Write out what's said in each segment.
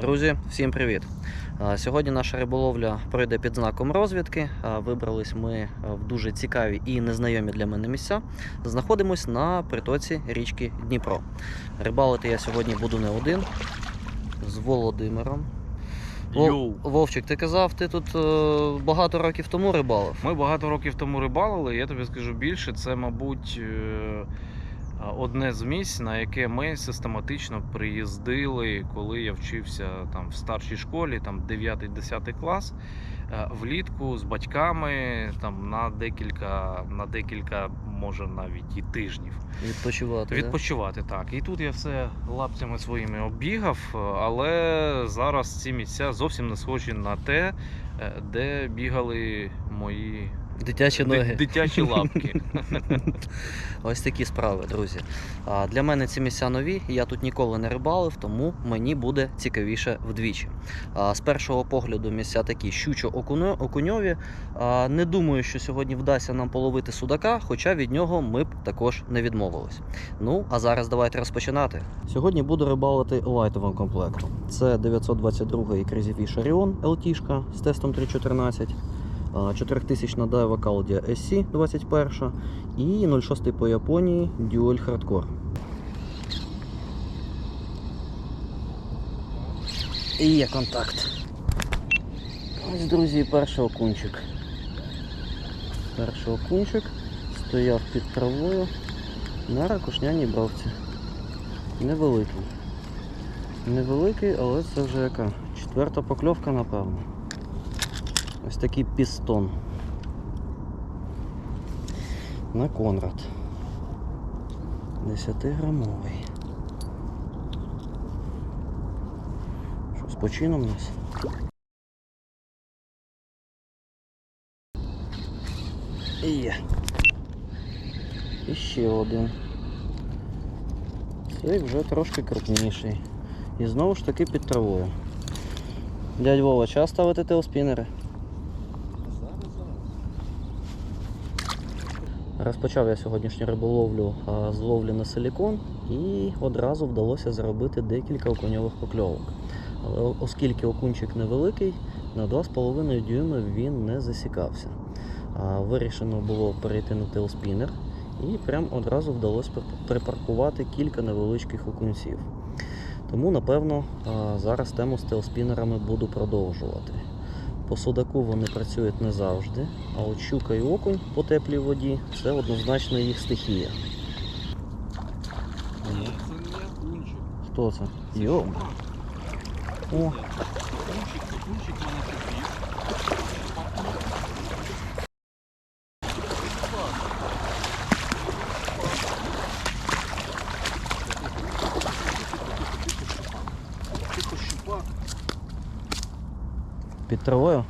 Друзі, всім привіт! Сьогодні наша риболовля пройде під знаком розвідки. Вибрались ми в дуже цікаві і незнайомі для мене місця. Знаходимось на притоці річки Дніпро. Рибалити я сьогодні буду не один з Володимиром. Йоу. Вовчик, ти казав, ти тут е, багато років тому рибалив. Ми багато років тому рибалили, я тобі скажу більше, це, мабуть, е, одне з місць, на яке ми систематично приїздили, коли я вчився там в старшій школі, там 9-10 клас, е, влітку з батьками там на декілька, на декілька, може навіть і тижнів. Відпочивати. да? Відпочивати так. І тут я все лапцями своїми оббігав, е, але зараз ці місця зовсім не схожі на те, е, де бігали мої Дитячі ди- ноги. дитячі лапки. Ось такі справи, друзі. А для мене ці місця нові, я тут ніколи не рибалив, тому мені буде цікавіше вдвічі. А з першого погляду місця такі щучо-окуньові. Не думаю, що сьогодні вдасться нам половити судака, хоча від нього ми б також не відмовились. Ну, а зараз давайте розпочинати. Сьогодні буду рибалити лайтовим комплектом. Це 922 Crazy Fish Orion LT з тестом 314. 4000 на Daiwa Caldia SC 21 і 06 по Японії Dual Hardcore. І є контакт. Ось, друзі, перший окунчик. Перший окунчик стояв під травою на ракушняній бровці. Невеликий. Невеликий, але це вже яка? Четверта покльовка, напевно. Ось такий пістон. На Конрад. 10-грамовий. Що, з почином у нас? І є. І ще один. Цей вже трошки крупніший. І знову ж таки під травою. Дядь Вова, час ставити теоспінери? Розпочав я сьогоднішню риболовлю з ловлі на силікон і одразу вдалося зробити декілька окуньових покльовок. Але оскільки окунчик невеликий, на 2,5 дюйми він не засікався. Вирішено було перейти на теоспінер і прям одразу вдалося припаркувати кілька невеличких окунців. Тому, напевно, зараз тему з теоспінерами буду продовжувати. По судаку вони працюють не завжди, а от щука і окунь по теплій воді це однозначно їх стихія. Це не окунчик. Хто це? Йо. О, Окунчик, окунчик мене сидів. Тихо щупак. під травою?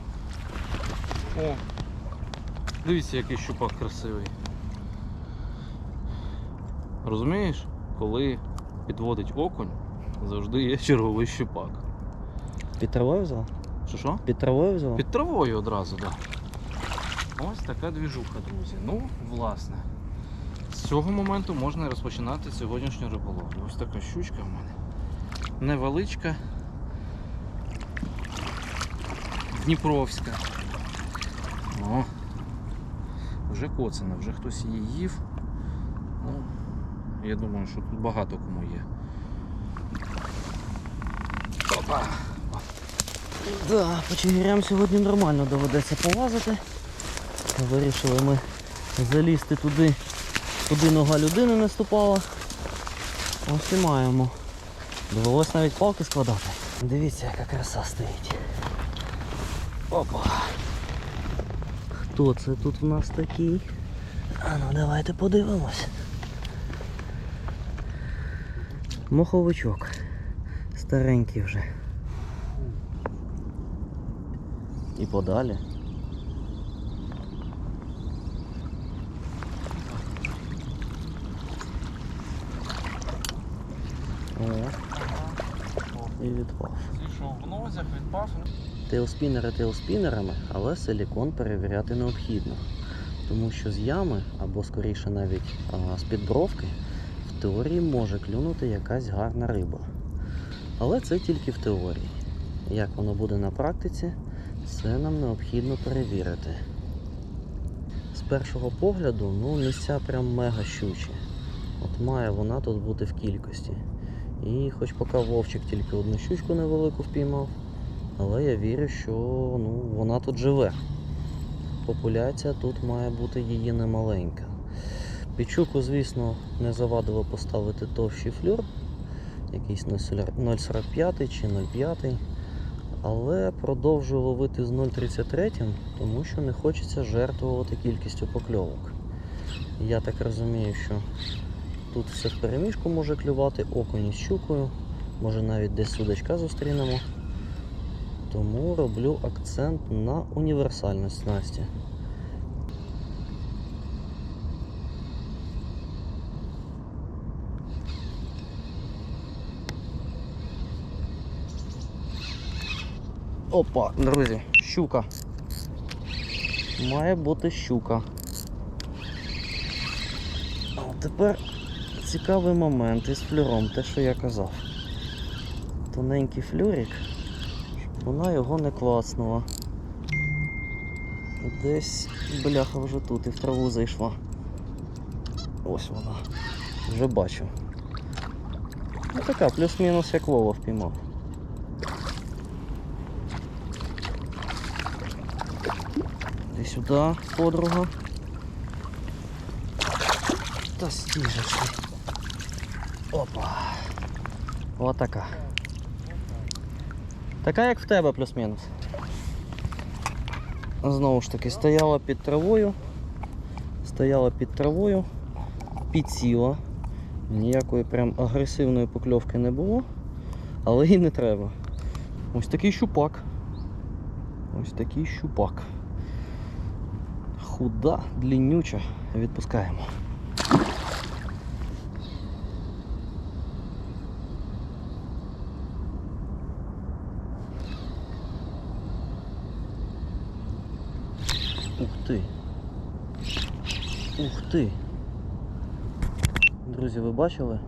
О, дивіться, який щупак красивий. Розумієш, коли підводить окунь, завжди є черговий щупак. Під травою взяла? Що що? Під травою взяла? Під травою одразу, так. Да. Ось така двіжуха, друзі. Ну, власне. З цього моменту можна розпочинати сьогоднішню риболовлю. Ось така щучка в мене. Невеличка. Дніпровська. О, вже коцана, вже хтось її їв. Ну, я думаю, що тут багато кому є. Опа! Да, по чигирям сьогодні нормально доведеться полазити. Вирішили ми залізти туди, куди нога людини не ступала. Ось і маємо. Довелось навіть палки складати. Дивіться, яка краса стоїть. Опа. Хто це тут в нас такий? А ну давайте подивимось. Моховичок. Старенький вже. І подалі. О, і відпав. Зійшов в нозях, відпав. Теоспінери теоспінерами, але силікон перевіряти необхідно. Тому що з ями, або скоріше навіть а, з підбровки, в теорії може клюнути якась гарна риба. Але це тільки в теорії. Як воно буде на практиці, це нам необхідно перевірити. З першого погляду, ну, місця прям мега щучі. От має вона тут бути в кількості. І хоч поки Вовчик тільки одну щучку невелику впіймав, але я вірю, що ну, вона тут живе. Популяція тут має бути її немаленька. Пічуку, звісно, не завадило поставити товщий флюр, якийсь 0,45 чи 0,5. Але продовжую ловити з 0,33, тому що не хочеться жертвувати кількістю покльовок. Я так розумію, що тут все в переміжку може клювати, окунь із щукою, може навіть десь судачка зустрінемо. Тому роблю акцент на універсальність снасті. Опа, друзі, щука. Має бути щука. А тепер цікавий момент із флюром, те, що я казав. Тоненький флюрик, вона його не клацнула. Десь бляха вже тут і в траву зайшла. Ось вона. Вже бачу. Ну така, плюс-мінус як Вова впіймав. Іди сюди, подруга. Та стіжечки. Опа. Отака. Така, як в тебе, плюс-мінус. Знову ж таки, стояла під травою. Стояла під травою, підсіла. Ніякої прям агресивної покльовки не було, але і не треба. Ось такий щупак. Ось такий щупак. Худа, длиннюча. Відпускаємо. Ух ти. Ух ти. Друзі, ви бачили?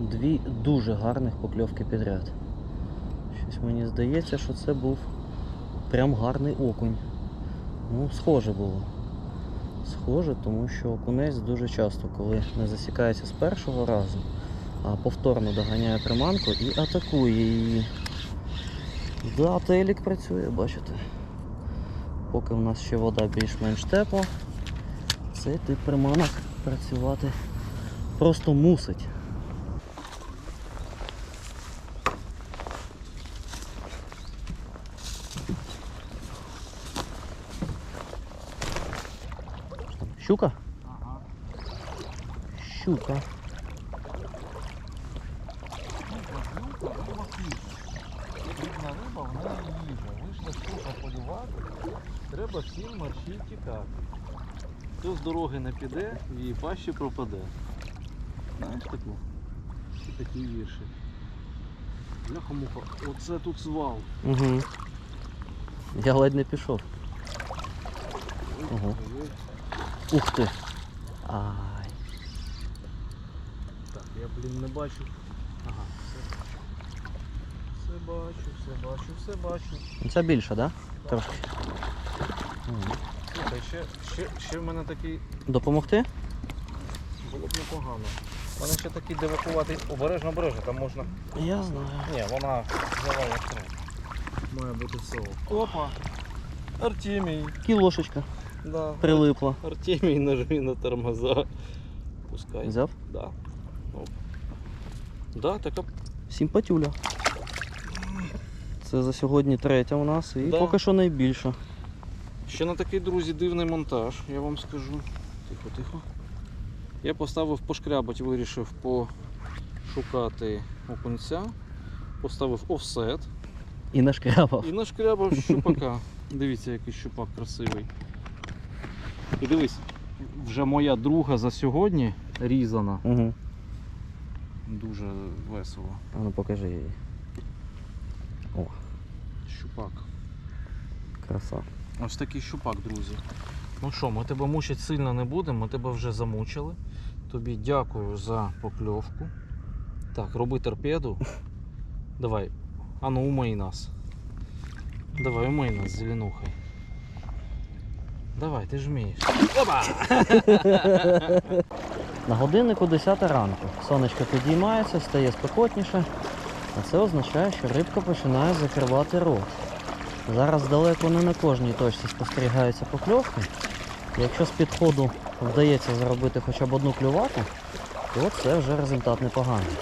Дві дуже гарних покльовки підряд. Щось мені здається, що це був прям гарний окунь. Ну, схоже було. Схоже, тому що окунець дуже часто, коли не засікається з першого разу, а повторно доганяє приманку і атакує її. Да, телік працює, бачите. Поки в нас ще вода більш-менш тепла, цей тип приманок працювати просто мусить. Щука? Ага. Щука. Треба всім марші тікати. Хто з дороги не піде, в її пащі пропаде. Знаєш таку? І такі вірші. Бляха-муха, оце тут свал. Угу. Я ледь не пішов. Ого. Ух ти. Ай. Так, я, блін, не бачу. Ага, все. Все бачу, все бачу, все бачу. Це більше, так? Трошки. Ще, ще, ще в мене такий Допомогти? було б непогано. У мене ще такий девакуватий обережно обережно, там можна. Я знаю. Ні, вона взяла як треба. Має бути все. Опа! Артемій. Кілошечка Да. прилипла. Артемій нажми на тормоза. Пускай. Взяв? Да. Оп. Да, така Сімпатюля. Це за сьогодні третя у нас і Да. поки що найбільша. Ще на такий, друзі, дивний монтаж, я вам скажу. Тихо, тихо. Я поставив пошкрябать, вирішив пошукати окунця, поставив офсет І нашкрябав. і нашкрябав щупака. Дивіться, який щупак красивий. І дивись, вже моя друга за сьогодні різана. Угу. Дуже весело. А ну покажи її. Щупак. Краса. Ось такий щупак, друзі. Ну що, ми тебе мучити сильно не будемо, ми тебе вже замучили. Тобі дякую за покльовку. Так, роби торпеду. Давай. А ну умий нас. Давай, умий нас з зеленухой. Давай, ти ж вмієш. Опа! На годиннику 10 ранку. Сонечко підіймається, стає спекотніше, а це означає, що рибка починає закривати рот. Зараз далеко не на кожній точці спостерігаються покльовки. Якщо з підходу вдається заробити хоча б одну клюваку, то це вже результат непоганий.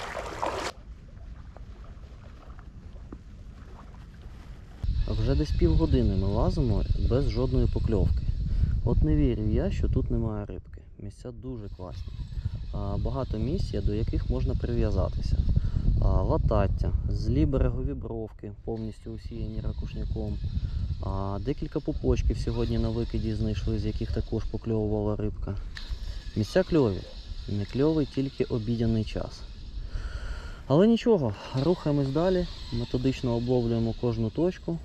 Вже десь півгодини ми лазимо без жодної покльовки. От не вірю я, що тут немає рибки. Місця дуже класні. Багато місць до яких можна прив'язатися. Латаття, злі берегові бровки, повністю усіяні ракушняком. Декілька пупочків сьогодні на викиді знайшли, з яких також покльовувала рибка. Місця кльові. Не кльовий тільки обідяний час. Але нічого, рухаємось далі, методично обловлюємо кожну точку.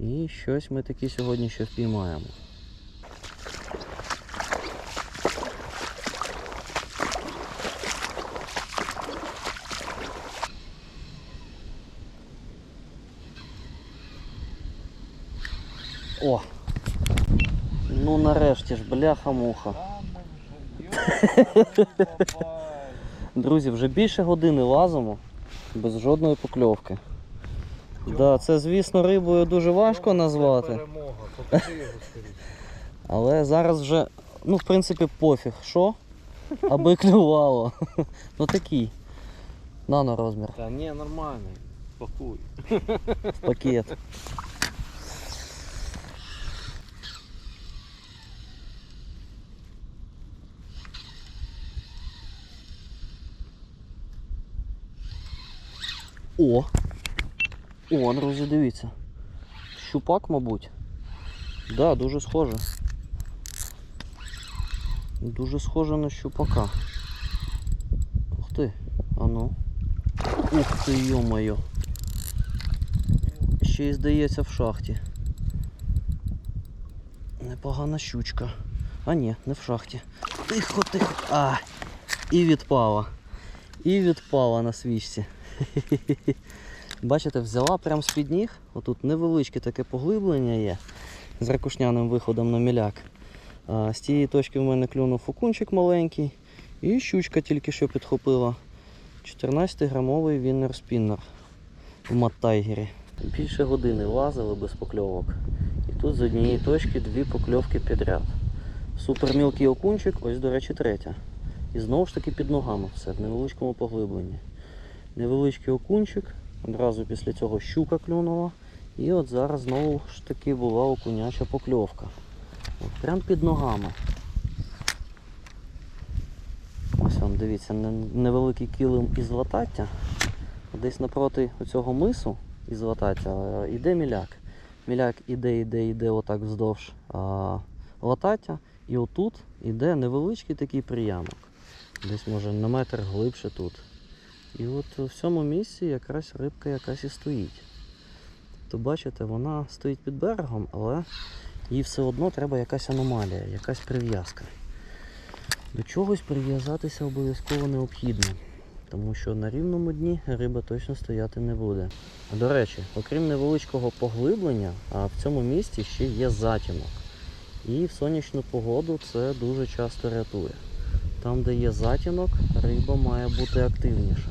І щось ми таки сьогодні ще впіймаємо. О! Ну нарешті ж, бляха-муха. Друзі, вже більше години лазимо без жодної покльовки. Да, це, звісно, рибою дуже важко назвати. Але зараз вже, ну, в принципі, пофіг, що? Аби клювало. Ну такий. Нано розмір. Та ні, нормальний. Пакуй. в пакет. О! О, друзі, дивіться. Щупак, мабуть. Да, дуже схоже. Дуже схоже на щупака. Ух ти, а ну. Ух ти, йо-моє. Ще й здається в шахті. Непогана щучка. А ні, не в шахті. Тихо, тихо. А! І відпала. І відпала на свічці. Бачите, взяла прямо з-під ніг. Отут невеличке таке поглиблення є з ракушняним виходом на міляк. А, з тієї точки в мене клюнув фукунчик маленький. І щучка тільки що підхопила. 14-грамовий віннер спіннер в Маттайгері. Більше години лазили без покльовок. І тут з однієї точки дві покльовки підряд. Супермілкий окунчик, ось, до речі, третя. І знову ж таки під ногами все в невеличкому поглибленні. Невеличкий окунчик, одразу після цього щука клюнула. І от зараз знову ж таки була окуняча покльовка. От прям під ногами. Ось вам дивіться, невеликий килим із латаття. Десь напроти цього мису із латаття е, іде міляк. Міляк іде, іде, іде отак вздовж а, латаття. І отут іде невеличкий такий приямок. Десь може на метр глибше тут. І от в цьому місці якраз рибка якась і стоїть. То бачите, вона стоїть під берегом, але їй все одно треба якась аномалія, якась прив'язка. До чогось прив'язатися обов'язково необхідно, тому що на рівному дні риба точно стояти не буде. До речі, окрім невеличкого поглиблення, а в цьому місці ще є затінок. І в сонячну погоду це дуже часто рятує. Там, де є затінок, риба має бути активніша.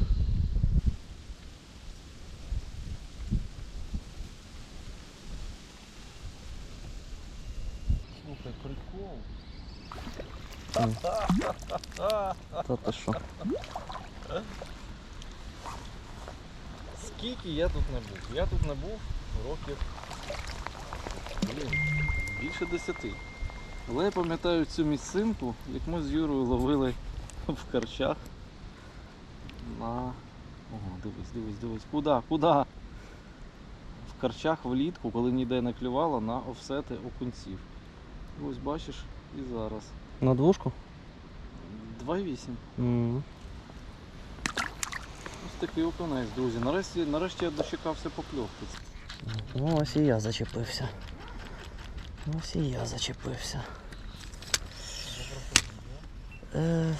Слухай, прикол. Та ти що? Скільки я тут не був? Я тут не був років блін, більше десяти. Але я пам'ятаю цю місцинку, як ми з Юрою ловили в карчах на. Ого, дивись, дивись, дивись. Куда? Куда? В карчах влітку, коли ніде не клювало, на офсети окунців. І ось бачиш і зараз. На двушку? 2,8. М. Ось такий окунець, друзі. Нарешті, нарешті я дочекався покльовки. Ну, ось і я зачепився. Ось і я зачепився. Е,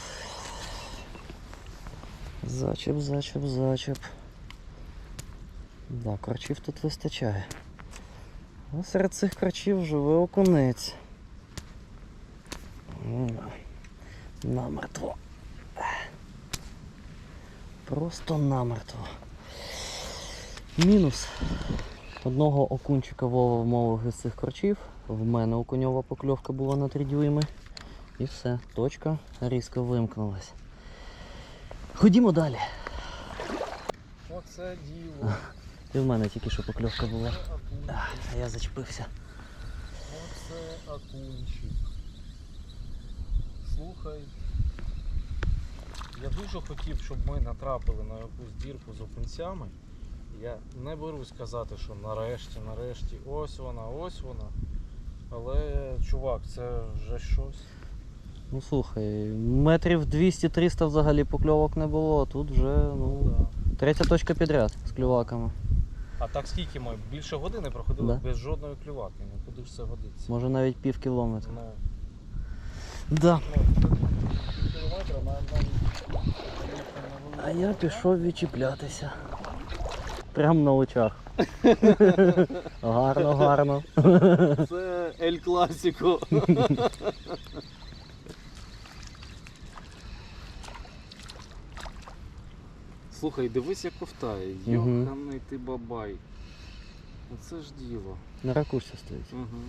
Зачеп, зачеп, зачеп. Да, корчів тут вистачає. А серед цих корчів живе окунець. Намертво. Просто намертво. Мінус. Одного окунчика Вова вмовив із цих корчів. В мене окуньова покльовка була на 3 дюйми. І все, точка різко вимкнулась. Ходімо далі. Оце діло. І в мене тільки що покльовка була. А я зачепився. Оце окунчик. Слухай. Я дуже хотів, щоб ми натрапили на якусь дірку з окунцями. Я не берусь казати, що нарешті, нарешті, ось вона, ось вона. Але, чувак, це вже щось. Ну слухай, метрів 200-300 взагалі покльовок не було, а тут вже ну, Да. третя точка підряд з клюваками. А так скільки ми? Більше години проходили Да. без жодної клюваки. Ну куди ж це годиться? Може навіть пів кілометра. Ну, Да. ну, кілометра. А я пішов відчіплятися. Прям на очах. гарно, гарно. Це Ель Класіко. Слухай, дивись, як ковтає. Мгм. Йоханий ти бабай. Оце ж діло. На ракурсі стоїть. Угу.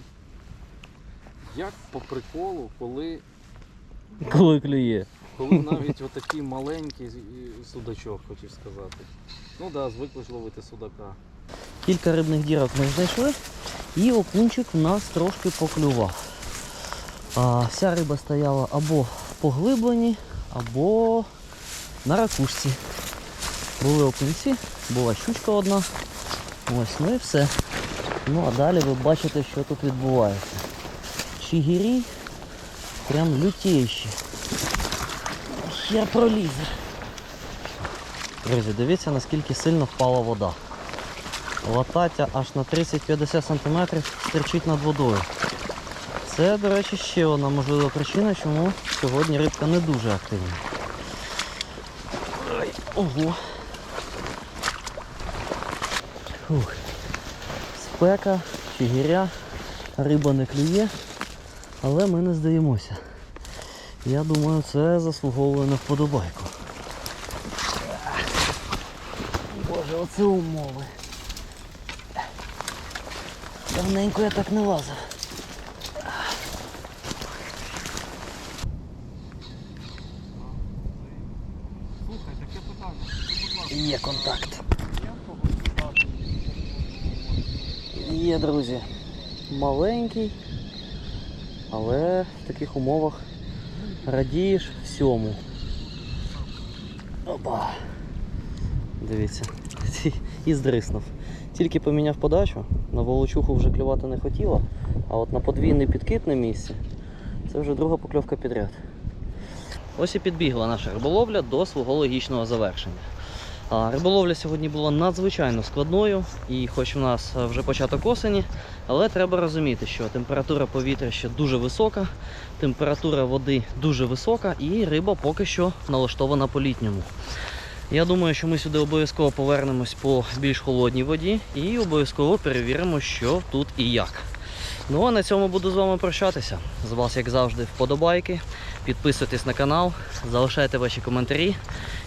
Як по приколу, коли, Коли клює. коли навіть отакий маленький судачок, хотів сказати. Ну так, да, звикли ж ловити судака. Кілька рибних дірок ми знайшли, і окунчик в нас трошки поклював. А, вся риба стояла або поглиблені, або на ракушці. Були окунці, була щучка одна. Ось, ну і все. Ну а далі ви бачите, що тут відбувається. Чигірі прям лютіші. Хер пролізе. Друзі, дивіться наскільки сильно впала вода. Латаття аж на 30-50 см стерчить над водою. Це, до речі, ще одна можлива причина, чому сьогодні рибка не дуже активна. Ого. Фух. Спека, чигиря, риба не клює, але ми не здаємося. Я думаю, це заслуговує на вподобайку. Боже, оце умови. Давненько я так не лазив. Слухай, таке питання. Є контакт. є в когось стати? Є, друзі. Маленький, але в таких умовах радієш всьому. Опа. Дивіться. І здриснув. Тільки поміняв подачу, на волочуху вже клювати не хотіла, а от на подвійний підкид на місці це вже друга покльовка підряд. Ось і підбігла наша риболовля до свого логічного завершення. Риболовля сьогодні була надзвичайно складною, і хоч у нас е, вже початок осені, але треба розуміти, що температура повітря ще дуже висока, температура води дуже висока, і риба поки що налаштована по літньому. Я думаю, що ми сюди обов'язково повернемось по більш холодній воді і обов'язково перевіримо, що тут і як. Ну а на цьому буду з вами прощатися. З вас, як завжди, вподобайки. Підписуйтесь на канал, залишайте ваші коментарі